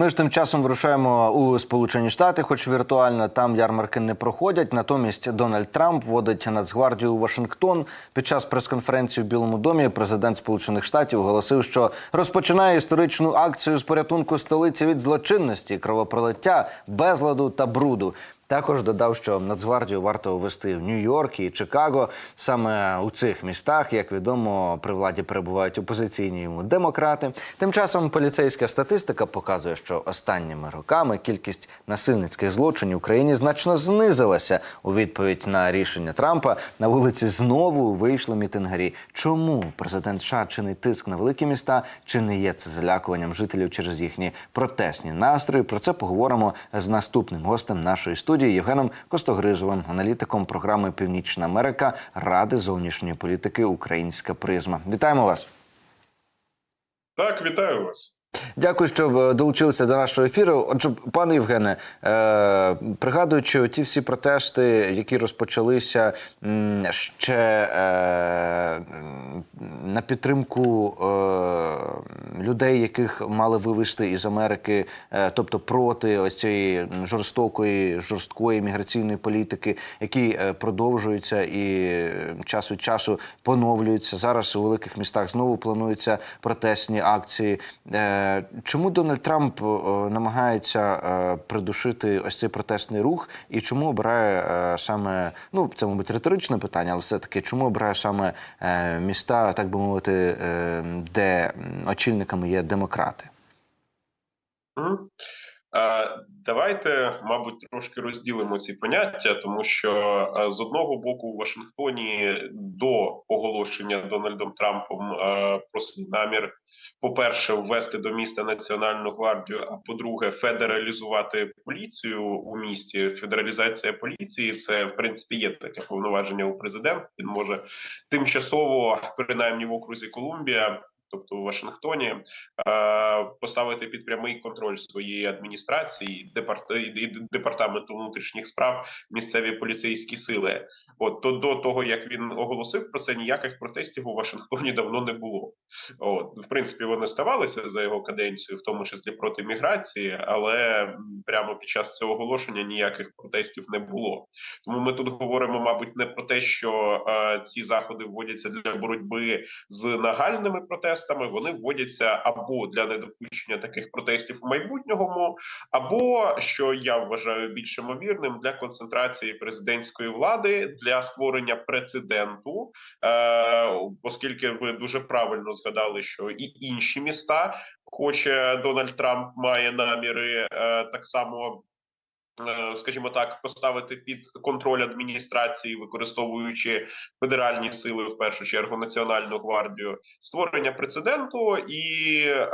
Ми ж тим часом вирушаємо у Сполучені Штати, хоч віртуально там ярмарки не проходять. Натомість Дональд Трамп вводить Нацгвардію у Вашингтон. Під час прес-конференції в Білому домі президент Сполучених Штатів оголосив, що розпочинає історичну акцію з порятунку столиці від злочинності, кровопролиття, безладу та бруду. Також додав, що Нацгвардію варто ввести в Нью-Йорк і Чикаго. Саме у цих містах, як відомо, при владі перебувають опозиційні йому демократи. Тим часом поліцейська статистика показує, що останніми роками кількість насильницьких злочинів в Україні значно знизилася. У відповідь на рішення Трампа на вулиці знову вийшли мітингарі. Чому президент США чинить тиск на великі міста? Чи не є це залякуванням жителів через їхні протестні настрої? Про це поговоримо з наступним гостем нашої студії Євгеном Костогризовим, аналітиком програми Північна Америка Ради зовнішньої політики Українська призма. Вітаємо вас. Так, вітаю вас. Дякую, що е, долучилися до нашого ефіру. Отже, пане Євгене, е, пригадуючи ті всі протести, які розпочалися ще е, на підтримку людей, яких мали вивезти із Америки, тобто проти ось цієї жорстокої, жорсткої міграційної політики, які продовжуються і час від часу поновлюються. Зараз у великих містах знову плануються протестні акції. Чому Дональд Трамп е, намагається е, придушити ось цей протестний рух, і чому обирає е, саме ну це мабуть риторичне питання, але все таки чому обирає саме е, міста, так би мовити, е, де очільниками є демократи? Е, Давайте, мабуть, трошки розділимо ці поняття, тому що е, з одного боку у Вашингтоні до оголошення Дональдом Трампом е, про свій намір, по-перше, ввести до міста Національну гвардію, а по-друге, федералізувати поліцію у місті. Федералізація поліції це в принципі є таке повноваження у президента. Він може тимчасово, принаймні в окрузі Колумбія. Тобто у Вашингтоні е, поставити під прямий контроль своєї адміністрації, департ... департаменту внутрішніх справ місцеві поліцейські сили. От то до того як він оголосив про це, ніяких протестів у Вашингтоні давно не було. От в принципі, вони ставалися за його каденцію, в тому числі проти міграції, але прямо під час цього оголошення ніяких протестів не було. Тому ми тут говоримо, мабуть, не про те, що е, ці заходи вводяться для боротьби з нагальними протестами. Вони вводяться або для недопущення таких протестів у майбутньому, або що я вважаю більш ймовірним, для концентрації президентської влади для створення прецеденту, е, оскільки ви дуже правильно згадали, що і інші міста, хоче Дональд Трамп має наміри е, так само. Е, Скажімо так, поставити під контроль адміністрації, використовуючи федеральні сили, в першу чергу Національну гвардію, створення прецеденту, і е,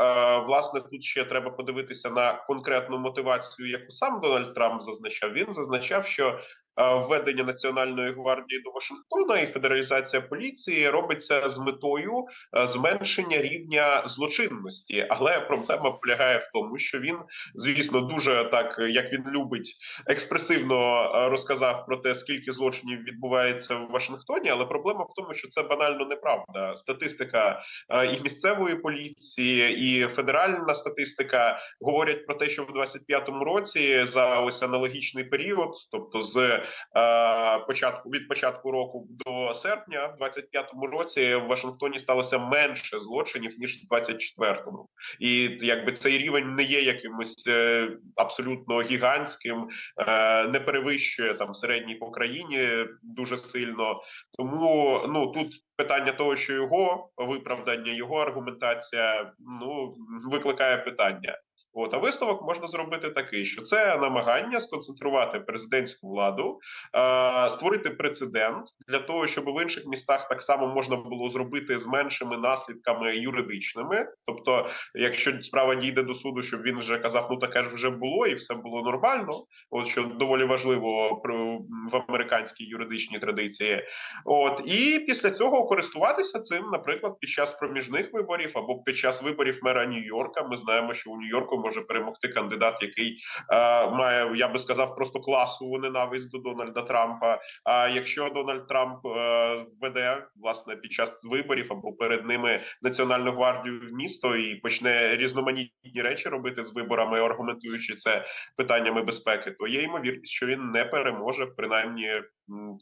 власне тут ще треба подивитися на конкретну мотивацію, яку сам Дональд Трамп зазначав. Він зазначав, що введення Національної гвардії до Вашингтона і федералізація поліції робиться з метою е, зменшення рівня злочинності, але проблема полягає в тому, що він, звісно, дуже так як він любить експресивно е, розказав про те, скільки злочинів відбувається в Вашингтоні. Але проблема в тому, що це банально неправда. Статистика е, і місцевої поліції, і федеральна статистика говорять про те, що в 25-му році за ось аналогічний період, тобто з е, початку від початку року до серпня, в 25-му році в Вашингтоні сталося менше злочинів ніж в 24-му. І якби цей рівень не є якимось е, абсолютно гігантським, е, не перевищує там середній по країні дуже сильно. Тому ну тут питання того, що його виправдання, його аргументація ну викликає питання. От, а висновок можна зробити такий, що це намагання сконцентрувати президентську владу, е, створити прецедент для того, щоб в інших містах так само можна було зробити з меншими наслідками юридичними. Тобто, якщо справа дійде до суду, щоб він вже казав, ну таке ж вже було, і все було нормально. От що доволі важливо про в американській юридичній традиції. От і після цього користуватися цим, наприклад, під час проміжних виборів або під час виборів мера Нью-Йорка. Ми знаємо, що у Нью-Йорку може перемогти кандидат, який е, має, я би сказав, просто класову ненависть до Дональда Трампа. А якщо Дональд Трамп е, веде власне під час виборів або перед ними національну гвардію в місто і почне різноманітні речі робити з виборами, аргументуючи це питаннями безпеки, то є ймовірність, що він не переможе. Принаймні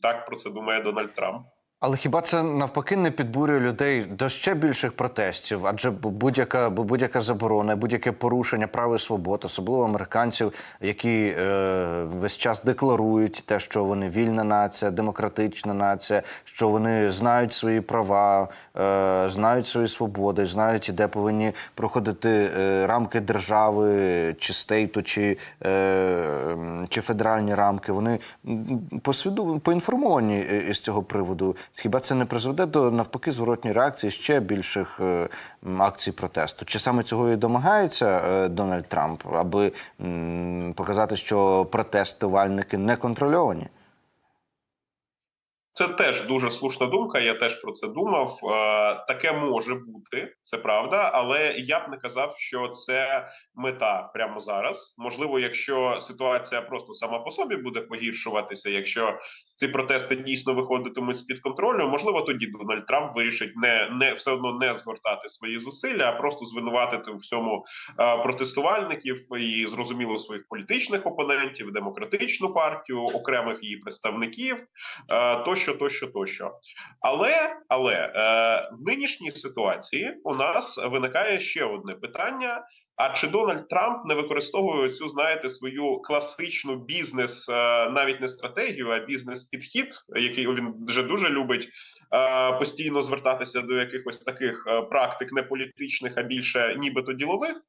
так про це думає Дональд Трамп. Але хіба це навпаки не підбурює людей до ще більших протестів? Адже будь-яка будь-яка заборона, будь-яке порушення прав і свобод, особливо американців, які е, весь час декларують те, що вони вільна нація, демократична нація, що вони знають свої права, е, знають свої свободи, знають, де повинні проходити е, рамки держави, чи стейту, чи, е, чи федеральні рамки. Вони посвіду поінформовані е, із цього приводу. Хіба це не призведе до навпаки зворотньої реакції ще більших е, акцій протесту? Чи саме цього і домагається е, Дональд Трамп, аби показати, що протестувальники не контрольовані? Це теж дуже слушна думка. Я теж про це думав. Е, Таке може бути, це правда, але я б не казав, що це мета прямо зараз. Можливо, якщо ситуація просто сама по собі буде погіршуватися, якщо ці протести дійсно виходитимуть з під контролю, можливо, тоді Дональд Трамп вирішить не, не все одно не згортати свої зусилля, а просто звинуватити у всьому е, протестувальників і зрозуміло своїх політичних опонентів, демократичну партію, окремих її представників е, тощо, тощо, тощо. Але але е, в нинішній ситуації у нас виникає ще одне питання. А чи Дональд Трамп не використовує цю, знаєте, свою класичну бізнес, е, навіть не стратегію, а бізнес-підхід, який він вже дуже любить е, постійно звертатися до якихось таких е, практик не політичних, а більше нібито ділових.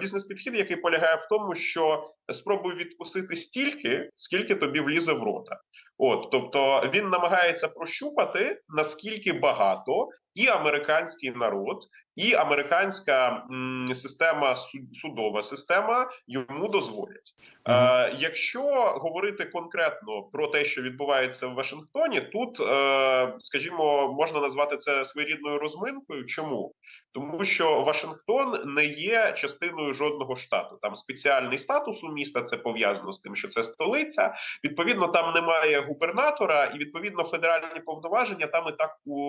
Бізнес-підхід, який полягає в тому, що спробуй відкусити стільки, скільки тобі влізе в рота. От, тобто він намагається прощупати наскільки багато і американський народ, і американська м, система суд- судова система йому дозволять. Е, якщо говорити конкретно про те, що відбувається в Вашингтоні, тут, е, скажімо, можна назвати це своєрідною розминкою. Чому? Тому що Вашингтон не є частиною жодного штату. Там спеціальний статус у міста це пов'язано з тим, що це столиця. Відповідно, там немає губернатора, і відповідно федеральні повноваження там і так у,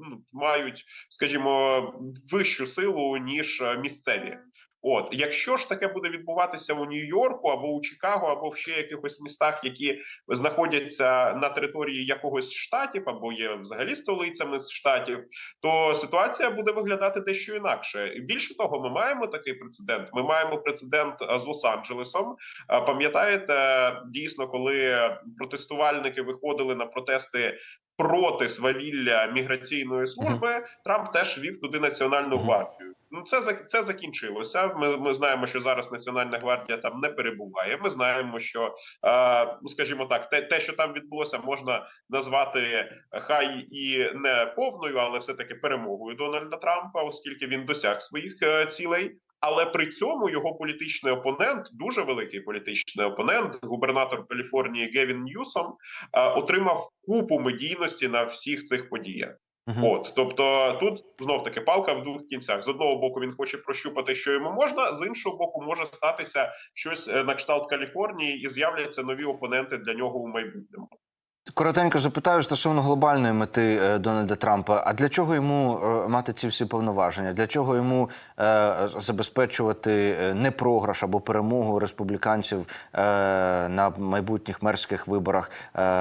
ну, мають, скажімо, вищу силу ніж е, місцеві. От, якщо ж таке буде відбуватися у Нью-Йорку або у Чикаго, або в ще якихось містах, які знаходяться на території якогось штатів, або є взагалі столицями з штатів, то ситуація буде виглядати дещо інакше. Більше того, ми маємо такий прецедент. Ми маємо прецедент е, з Лос-Анджелесом. Е, Пам'ятаєте, дійсно, коли протестувальники виходили на протести проти свавілля міграційної служби, Трамп теж вів туди національну гвардію. Ну це це закінчилося. Ми, ми знаємо, що зараз Національна гвардія там не перебуває. Ми знаємо, що е, ну, скажімо так, те, те, що там відбулося, можна назвати е, хай і не повною, але все таки перемогою Дональда Трампа, оскільки він досяг своїх е, цілей. Але при цьому його політичний опонент, дуже великий політичний опонент, губернатор Каліфорнії Гевін Ньюсом, е, отримав купу медійності на всіх цих подіях. Мгм. От, тобто, тут знов таки палка в двох кінцях. З одного боку, він хоче прощупати, що йому можна, з іншого боку, може статися щось е, на кшталт Каліфорнії, і з'являться нові опоненти для нього у майбутньому. Коротенько запитаю стосовно глобальної мети е, Дональда Трампа. А для чого йому е, мати ці всі повноваження? Для чого йому е, забезпечувати не програш або перемогу республіканців на майбутніх мерських виборах?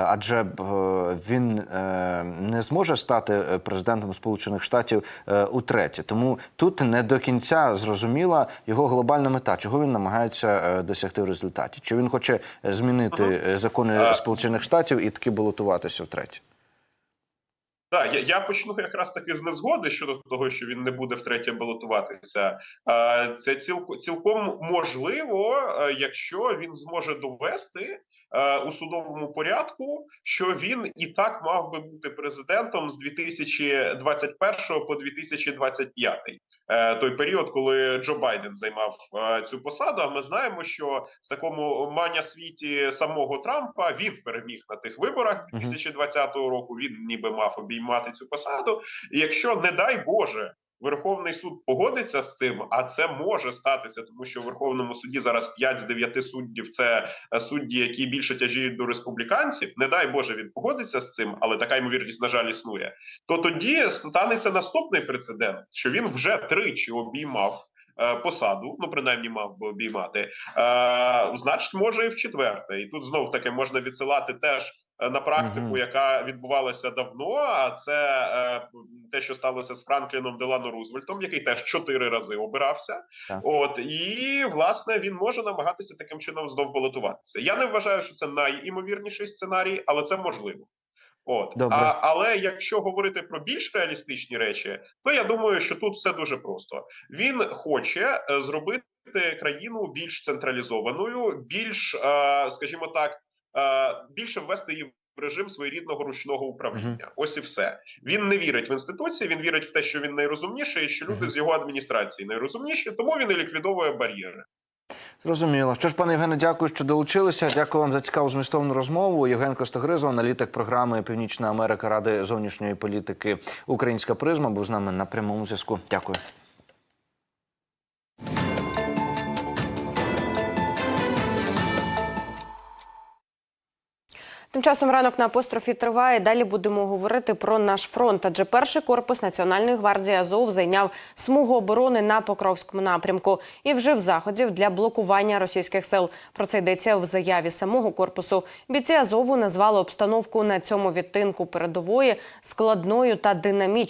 Адже він не зможе стати президентом Сполучених Штатів утретє. Тому тут не до кінця зрозуміла його глобальна мета, чого він намагається досягти в результаті. Чи він хоче змінити закони Сполучених Штатів і таки балотуватися втретє? Так, я, я почну якраз таки з незгоди щодо того, що він не буде втретє балотуватися. Це цілком цілком можливо, е, якщо він зможе довести е, у судовому порядку, що він і так мав би бути президентом з 2021 по 2025. Е, Той період, коли Джо Байден займав е, цю посаду. А ми знаємо, що в такому маня світі самого Трампа він переміг на тих виборах Мгм. 2020 року. Він ніби мав обіймати цю посаду. І якщо, не дай Боже, Верховний суд погодиться з цим, а це може статися, тому що в Верховному суді зараз 5 з 9 суддів це е, судді, які більше тяжіють до республіканців. Не дай Боже, він погодиться з цим, але така ймовірність, на жаль, існує. То тоді станеться наступний прецедент, що він вже тричі обіймав. е, Посаду, ну принаймні мав би обіймати, е, значить, може і в четверте. І тут знов таки можна відсилати теж на практику, Мгм. яка відбувалася давно. А це е, те, що сталося з Франкліном Делано Рузвельтом, який теж чотири рази обирався. Так. От і власне він може намагатися таким чином знов балотуватися. Я не вважаю, що це найімовірніший сценарій, але це можливо. От Добре. а, але якщо говорити про більш реалістичні речі, то я думаю, що тут все дуже просто. Він хоче е, зробити країну більш централізованою, більш, е, скажімо так, е, більше ввести її в режим своєрідного ручного управління. Ось і все. Він не вірить в інституції. Він вірить в те, що він найрозумніший, і що люди Мгм. з його адміністрації найрозумніші, тому він і ліквідовує бар'єри. Зрозуміло. Що ж, пане Євгене, дякую, що долучилися. Дякую вам за цікаву змістовну розмову. Євген Костогризов, аналітик програми Північна Америка Ради зовнішньої політики Українська призма, був з нами на прямому зв'язку. Дякую. Тим часом ранок на апострофі триває. Далі будемо говорити про наш фронт. Адже перший корпус Національної гвардії Азов зайняв смугу оборони на Покровському напрямку і вжив заходів для блокування російських сил. Про це йдеться в заяві самого корпусу. Бійці Азову назвали обстановку на цьому відтинку передової складною та динамічною.